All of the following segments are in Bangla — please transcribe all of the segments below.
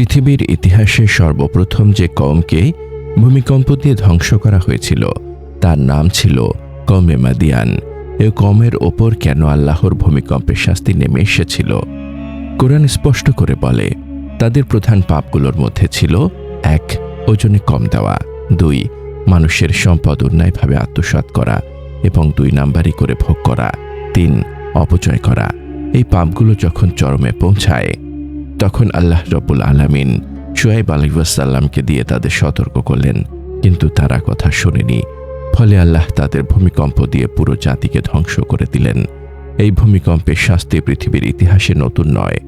পৃথিবীর ইতিহাসে সর্বপ্রথম যে কমকে ভূমিকম্প দিয়ে ধ্বংস করা হয়েছিল, তার নাম ছিল কমে মাদিয়ান। এ কমের ওপর কেন আল্লাহর ভূমিকম্পের শাস্তি নেমে এসেছিল? কোরআন স্পষ্ট করে বলে, তাদের প্রধান পাপগুলোর মধ্যে ছিল, এক, ওজনে কম দেওয়া, দুই, মানুষের সম্পদ অন্যায়ভাবে আত্মসাৎ করা, এবং দুই নাম্বারি করে ভোগ করা, তিন, অপচয় করা। এই পাপগুলো যখন চরমে পৌঁছায় তখন আল্লাহ রব্বুল আলামিন শুয়াইব আলিবাসাল্লামকে দিয়ে তাদের সতর্ক করলেন, কিন্তু তারা কথা শোনেনি। ফলে আল্লাহ তাদের ভূমিকম্প দিয়ে পুরো জাতিকে ধ্বংস করে দিলেন। এই ভূমিকম্পের শাস্তি পৃথিবীর ইতিহাসে নতুন নয়,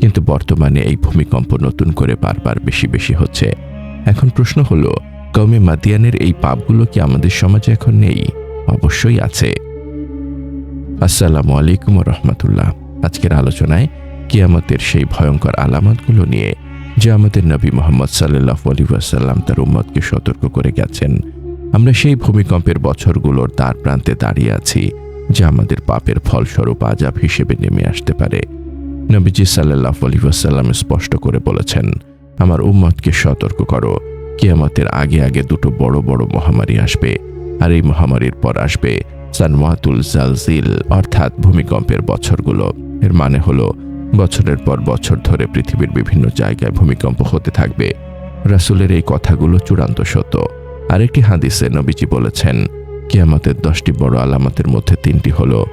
কিন্তু বর্তমানে এই ভূমিকম্প নতুন করে বারবার বেশি বেশি হচ্ছে। এখন প্রশ্ন হলো কমে মাদিয়ানের এই পাপগুলো কি আমাদের সমাজে এখন নেই? অবশ্যই আছে। আসসালামু আলাইকুম রহমতুল্লাহ। আজকের আলোচনায় কিয়ামতের সেই ভয়ঙ্কর আলামতগুলো নিয়ে যে আমাদের নবী মোহাম্মদ সাল্লাহ আলী ওয়াসাল্লাম তার উম্মতকে সতর্ক করে গেছেন, আমরা সেই ভূমিকম্পের বছরগুলোর দ্বার প্রান্তে দাঁড়িয়ে আছি, যা আমাদের পাপের ফলস্বরূপ আজাব হিসেবে নেমে আসতে পারে। নবীজি সাল্লাহ আলী ওয়াসাল্লাম স্পষ্ট করে বলেছেন, আমার উম্মতকে সতর্ক করো, কিয়ামতের আগে আগে দুটো বড় বড় মহামারী আসবে, আর এই মহামারীর পর আসবে সানওয়াতুল জালজিল, অর্থাৎ ভূমিকম্পের বছরগুলো। এর মানে হলো বছরের পর বছর ধরে পৃথিবীর বিভিন্ন জায়গায় ভূমিকম্প হতে থাকবে। রাসুলের এই কথাগুলো চূড়ান্ত সত্য। আরেকটি হাদিসে নবীজি বলেছেন, কিয়ামতের দশটি বড় আলামতের মধ্যে তিনটি হল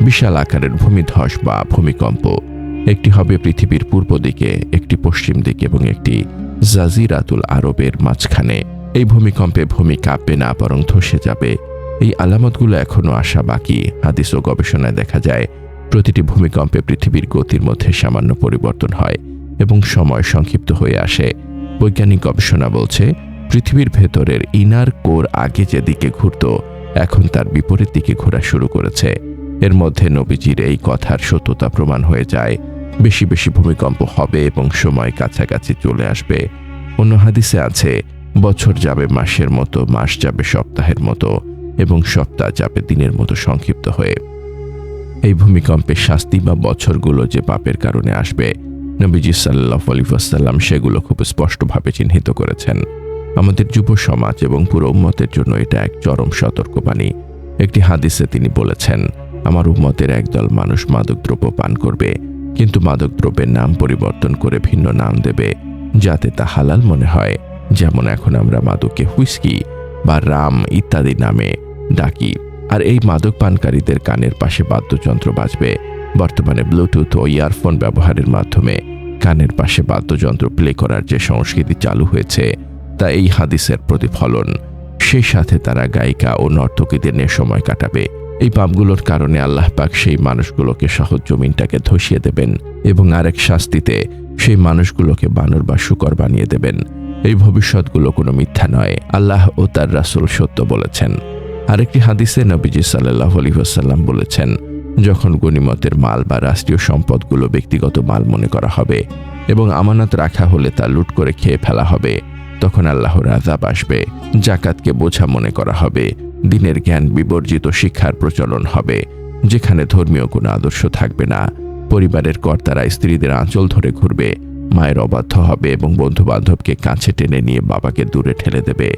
বিশাল আকারের ভূমিধস বা ভূমিকম্প। একটি হবে পৃথিবীর পূর্ব দিকে, একটি পশ্চিম দিকে এবং একটি জাজিরাতুল আরবের মাঝখানে। এই ভূমিকম্পে ভূমি কাঁপবে না, বরং ধসে যাবে। এই আলামতগুলো এখনও আসা বাকি, হাদিস ও গবেষণায় দেখা যায় প্রতিটি ভূমিকম্পে পৃথিবীর গতির মধ্যে সামান্য পরিবর্তন হয় এবং সময় সংক্ষিপ্ত হয়ে আসে। বৈজ্ঞানিক গবেষণা বলছে, পৃথিবীর ভেতরের ইনার কোর আগে যেদিকে ঘুরত, এখন তার বিপরীত দিকে ঘোরা শুরু করেছে। এর মধ্যে নবীজির এই কথার সত্যতা প্রমাণ হয়ে যায়। বেশি বেশি ভূমিকম্প হবে এবং সময় কাছাকাছি চলে আসবে। অন্য হাদিসে আছে, বছর যাবে, মাসের মতো, মাস যাবে, সপ্তাহের মতো, এবং সপ্তাহ যাবে, দিনের মতো সংক্ষিপ্ত হয়ে। এই ভূমিকম্পের শাস্তি বা বছরগুলো যে পাপের কারণে আসবে, নবীজি সাল্লাহ আলিফাসাল্লাম সেগুলো খুব স্পষ্টভাবে চিহ্নিত করেছেন। আমাদের যুব সমাজ এবং পুরো উম্মতের জন্য এটা এক চরম সতর্কবাণী। একটি হাদিসে তিনি বলেছেন, আমার উম্মতের একদল মানুষ মাদকদ্রব্য পান করবে, কিন্তু মাদকদ্রব্যের নাম পরিবর্তন করে ভিন্ন নাম দেবে, যাতে তা হালাল মনে হয়। যেমন এখন আমরা মাদককে হুইস্কি বা রাম ইত্যাদি নামে ডাকি। আর এই মাদক পানকারীদের কানের পাশে বাদ্যযন্ত্র বাজবে। বর্তমানে ব্লুটুথ ও ইয়ারফোন ব্যবহারের মাধ্যমে কানের পাশে বাদ্যযন্ত্র প্লে করার যে সংস্কৃতি চালু হয়েছে, তা এই হাদিসের প্রতিফলন। সেই সাথে তারা গায়িকা ও নর্তকীদের নিয়ে সময় কাটাবে। এই পাপগুলোর কারণে আল্লাহ পাক সেই মানুষগুলোকে সহজ জমিনটাকে ধসিয়ে দেবেন এবং আরেক শাস্তিতে সেই মানুষগুলোকে বানর বা শুকর বানিয়ে দেবেন। এই ভবিষ্যৎগুলো কোনো মিথ্যা নয়। আল্লাহ ও তার রাসুল সত্য বলেছেন। আরেকটি হাদিসে নবীজি সাল্লাহ আলী আলহিহাসাল্লাম বলেছেন, যখন গণিমতের মাল বা রাষ্ট্রীয় সম্পদগুলো ব্যক্তিগত মাল মনে করা হবে এবং আমানত রাখা হলে তা লুট করে খেয়ে ফেলা হবে, তখন আল্লাহর আজাব আসবে জাকাতকে বোঝা মনে করা হবে, দিনের জ্ঞান বিবর্জিত শিক্ষার প্রচলন হবে, যেখানে ধর্মীয় কোনো আদর্শ থাকবে না, পরিবারের কর্তারা স্ত্রীদের আঁচল ধরে ঘুরবে, মায়ের অবাধ্য হবে এবং বন্ধু বান্ধবকে কাছে টেনে নিয়ে বাবাকে দূরে ঠেলে দেবে।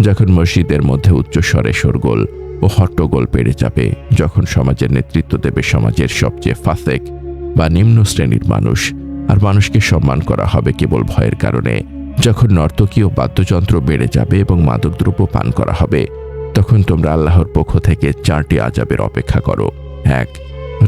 যখন মসজিদের মধ্যে উচ্চস্বরে শোরগোল ও হট্টগোল বেড়ে যাবে যখন সমাজের নেতৃত্ব দেবে সমাজের সবচেয়ে ফাসেক বা নিম্ন শ্রেণির মানুষ, আর মানুষকে সম্মান করা হবে কেবল ভয়ের কারণে, যখন নর্তকীয় বাদ্যযন্ত্র বেড়ে যাবে এবং মাদকদ্রব্য পান করা হবে, তখন তোমরা আল্লাহর পক্ষ থেকে চারটি আজাবের অপেক্ষা করো। এক,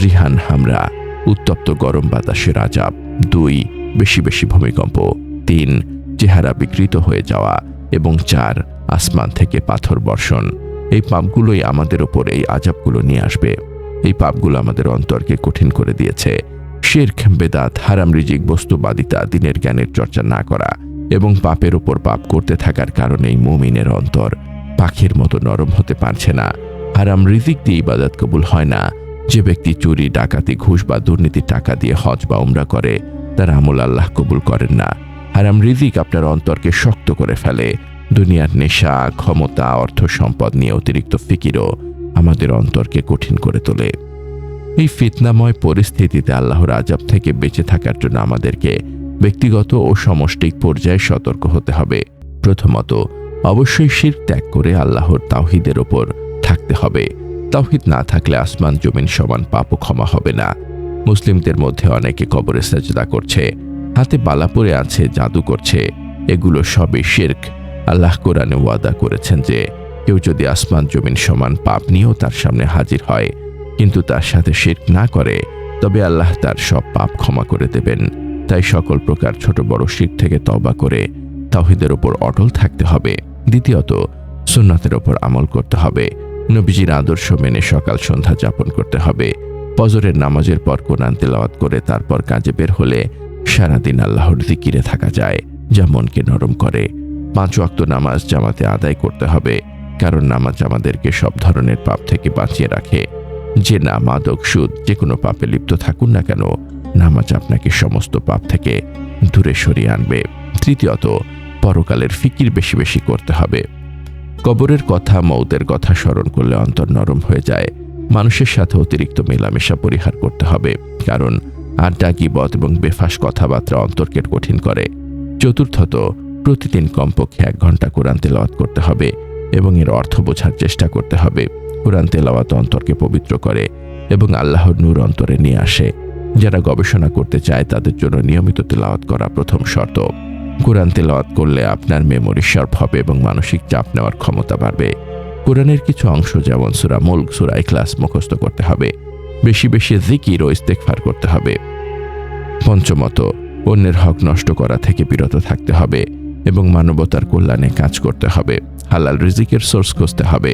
রিহান হামরা, উত্তপ্ত গরম বাতাসের আজাব দুই, বেশি বেশি ভূমিকম্প। তিন, চেহারা বিকৃত হয়ে যাওয়া। এবং চার আসমান থেকে পাথর বর্ষণ। এই পাপগুলোই আমাদের ওপর এই আজাবগুলো নিয়ে আসবে। এই পাপগুলো আমাদের অন্তরকে কঠিন করে দিয়েছে। শেরখ বেদাত, হারাম রিজিক বস্তুবাদিতা দিনের জ্ঞানের চর্চা না করা এবং পাপের ওপর পাপ করতে থাকার কারণেই মুমিনের অন্তর পাখির মতো নরম হতে পারছে না। হারাম রিজিক দিয়ে ইবাদত কবুল হয় না। যে ব্যক্তি চুরি, ডাকাতি, ঘুষ বা দুর্নীতির টাকা দিয়ে হজ বা উমরা করে, তার আমল আল্লাহ কবুল করেন না। হারাম রিজিক আপনার অন্তরকে শক্ত করে ফেলে। দুনিয়ার নেশা, ক্ষমতা অর্থ সম্পদ নিয়ে অতিরিক্ত ফিকিরও আমাদের অন্তরকে কঠিন করে তোলে। এই ফিতনাময় পরিস্থিতিতে আল্লাহর আজাব থেকে বেঁচে থাকার জন্য আমাদেরকে ব্যক্তিগত ও সমষ্টিক পর্যায়ে সতর্ক হতে হবে। প্রথমত, অবশ্যই শির ত্যাগ করে আল্লাহর তাওহিদের ওপর থাকতে হবে। তাওহিদ না থাকলে আসমান জমিন সমান পাপও ক্ষমা হবে না। মুসলিমদের মধ্যে অনেকে কবরে সাজদা করছে, হাতে বালা পরে আছে, জাদু করছে। এগুলো সবই শির্ক। আল্লাহ কোরআনে ওয়াদা করেছেন যে, কেউ যদি আসমান জমিন সমান পাপ নিয়েও তার সামনে হাজির হয়, কিন্তু তার সাথে শির্ক না করে, তবে আল্লাহ তার সব পাপ ক্ষমা করে দেবেন। তাই সকল প্রকার ছোট বড় শির থেকে তবা করে তাহিদের ওপর অটল থাকতে হবে। দ্বিতীয়ত, সুন্নাতের ওপর আমল করতে হবে। নবীজির আদর্শ মেনে সকাল সন্ধ্যা যাপন করতে হবে। পজরের নামাজের পর কোরআন তেলাওয়াত করে তারপর কাজে বের হলে সারাদিন আল্লাহর দিকিরে থাকা যায়, যা মনকে নরম করে। পাঁচ ওয়াক্ত নামাজ জামাতে আদায় করতে হবে, কারণ নামাজ আমাদেরকে সব ধরনের পাপ থেকে বাঁচিয়ে রাখে। যে না মাদক সুদ যে কোনো পাপে লিপ্ত থাকুন না কেন, নামাজ আপনাকে সমস্ত পাপ থেকে দূরে সরিয়ে আনবে। তৃতীয়ত, পরকালের ফিকির বেশি বেশি করতে হবে। কবরের কথা, মৌতের কথা স্মরণ করলে অন্তর নরম হয়ে যায়। মানুষের সাথে অতিরিক্ত মেলামেশা পরিহার করতে হবে, কারণ আড্ডা, গিবত এবং বেফাস কথাবার্তা অন্তরকে কঠিন করে। চতুর্থত প্রতিদিন কমপক্ষে এক ঘণ্টা কোরআন তেলাওয়াত করতে হবে এবং এর অর্থ বোঝার চেষ্টা করতে হবে। কোরআন তেলাওয়াত অন্তরকে পবিত্র করে এবং আল্লাহর নূর অন্তরে নিয়ে আসে। যারা গবেষণা করতে চায় তাদের জন্য নিয়মিত তেলাওয়াত করা প্রথম শর্ত। কোরআন তেলাওয়াত করলে আপনার মেমোরি শার্প হবে এবং মানসিক চাপ নেওয়ার ক্ষমতা বাড়বে। কোরআনের কিছু অংশ যেমন সুরা মুল্ক, সুরা ক্লাস মুখস্থ করতে হবে। বেশি বেশি জিকির ও ইস্তেকফার করতে হবে। পঞ্চমত, অন্যের হক নষ্ট করা থেকে বিরত থাকতে হবে। এবং মানবতার কল্যাণে কাজ করতে হবে। হালাল রিজিকের সোর্স খুঁজতে হবে।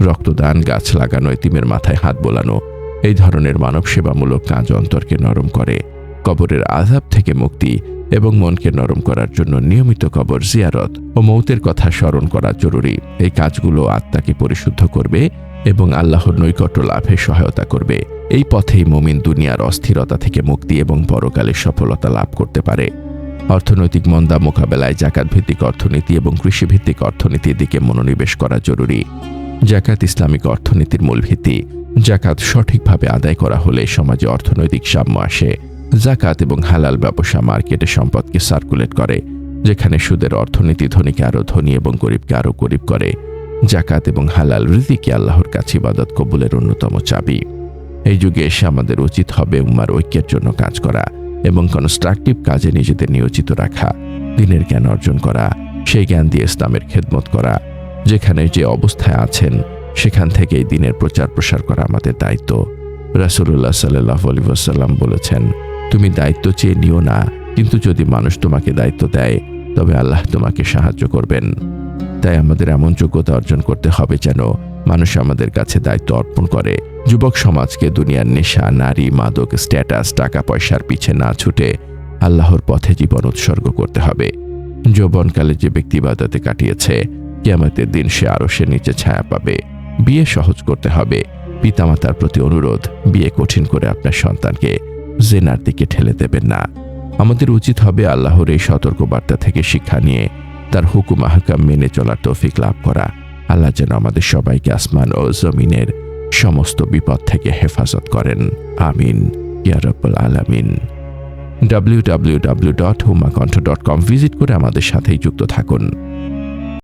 রক্তদান, গাছ লাগানো, এতিমের মাথায় হাত বোলানো, এই ধরনের মানব সেবামূলক কাজ অন্তরকে নরম করে। কবরের আজাব থেকে মুক্তি এবং মনকে নরম করার জন্য নিয়মিত কবর জিয়ারত ও মৌতের কথা স্মরণ করা জরুরি। এই কাজগুলো আত্মাকে পরিশুদ্ধ করবে এবং আল্লাহর নৈকট্য লাভে সহায়তা করবে। এই পথেই মুমিন দুনিয়ার অস্থিরতা থেকে মুক্তি এবং পরকালে সফলতা লাভ করতে পারে। অর্থনৈতিক মন্দা মোকাবেলায় জাকাত ভিত্তিক অর্থনীতি এবং কৃষিভিত্তিক অর্থনীতির দিকে মনোনিবেশ করা জরুরি। জাকাত ইসলামিক অর্থনীতির মূল ভিত্তি। জাকাত সঠিকভাবে আদায় করা হলে সমাজে অর্থনৈতিক সাম্য আসে। জাকাত এবং হালাল ব্যবসা মার্কেটে সম্পদকে সার্কুলেট করে, যেখানে সুদের অর্থনীতি ধনীকে আরও ধনী এবং গরিবকে আরও গরিব করে। জাকাত এবং হালাল রীতিকে আল্লাহর কাছে ইবাদত কবুলের অন্যতম চাবি। এই যুগে এসে আমাদের উচিত হবে উম্মার ঐক্যের জন্য কাজ করা। এবং কনস্ট্রাকটিভ কাজে নিজেদের নিয়োজিত রাখা, দিনের জ্ঞান অর্জন করা, সেই জ্ঞান দিয়ে ইসলামের খেদমত করা, যেখানে যে অবস্থায় আছেন, সেখান থেকেই দিনের প্রচার প্রসার করা আমাদের দায়িত্ব। রাসুল্লাহ সাল্লাহ বলেছেন, তুমি দায়িত্ব চেয়ে নিও না, কিন্তু যদি মানুষ তোমাকে দায়িত্ব দেয়, তবে আল্লাহ তোমাকে সাহায্য করবেন। তাই আমাদের এমন যোগ্যতা অর্জন করতে হবে যেন মানুষ আমাদের কাছে দায়িত্ব অর্পণ করে। যুবক সমাজকে দুনিয়ার নেশা, নারী, মাদক স্ট্যাটাস টাকা, পয়সার পিছে না ছুটে আল্লাহর পথে জীবন উৎসর্গ করতে হবে। যৌবনকালে যে ব্যক্তি বাদাতে কাটিয়েছে, কিয়ামতের দিন সে আরও সে নিচে ছায়া পাবে। বিয়ে সহজ করতে হবে। পিতামাতার প্রতি অনুরোধ, বিয়ে কঠিন করে আপনার সন্তানকে জেনার দিকে ঠেলে দেবেন না। আমাদের উচিত হবে আল্লাহর এই সতর্কবার্তা থেকে শিক্ষা নিয়ে তার হুকুম আহকাম মেনে চলার তৌফিক লাভ করা। আল্লাহ যেন আমাদের সবাইকে আসমান ও জমিনের সমস্ত বিপদ থেকে হেফাজত করেন। আমিন। ইয়ারব্বুল আলামিন। W W W dot Humakantha dot com visit করে আমাদের সাথেই যুক্ত থাকুন।